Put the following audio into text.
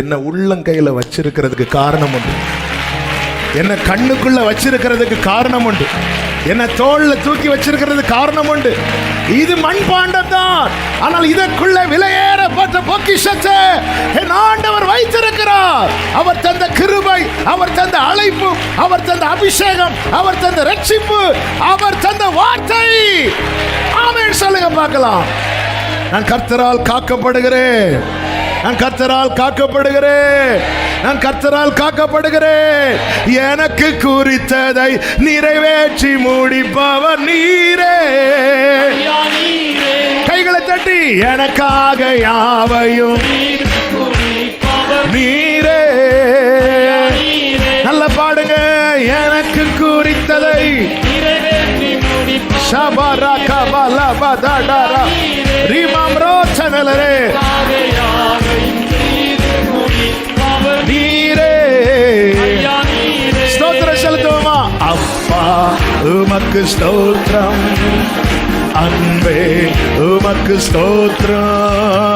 என்னை உள்ளங்கையில் வச்சிருக்கிறதுக்கு காரணம் உண்டு. என்னை கண்ணுக்குள்ள வச்சிருக்கிறதுக்கு காரணம் உண்டு. என்னை தோல்ல தூக்கி வச்சிருக்கிறது காரணம் உண்டு. இது மண்பாண்டம் தான். ஆனால் இதற்குள்ள விலையேறப்பட்ட பொக்கிஷத்தை என் ஆண்டவர் வைத்திருக்கிறார். அவர் தந்த கிருபை அவர் தந்த அழைப்பு அவர் தந்த அபிஷேகம் அவர் தந்த ரட்சிப்பு அவர் தந்த வார்த்தை. ஆமேன். சொல்லுங்க பார்க்கலாம். நான் கர்த்தரால் காக்கப்படுகிறேன். நான் கர்த்தரால் காக்கப்படுகிறேன். நான் கர்த்தரால் காக்கப்படுகிறேன். எனக்கு குறித்ததை நிறைவேற்றி முடிப்பவர் நீரே. கைகளை தட்டி எனக்காக யாவையும் நீரே. நல்ல பாடுங்க எனக்கு குறித்ததை சபாரா கபாலா பதாடாரா ரீமாம் ரோ. சனலரே அப்பா உமக்கு ஸ்தோத்திரம். அன்பே உமக்கு ஸ்தோத்திரம்.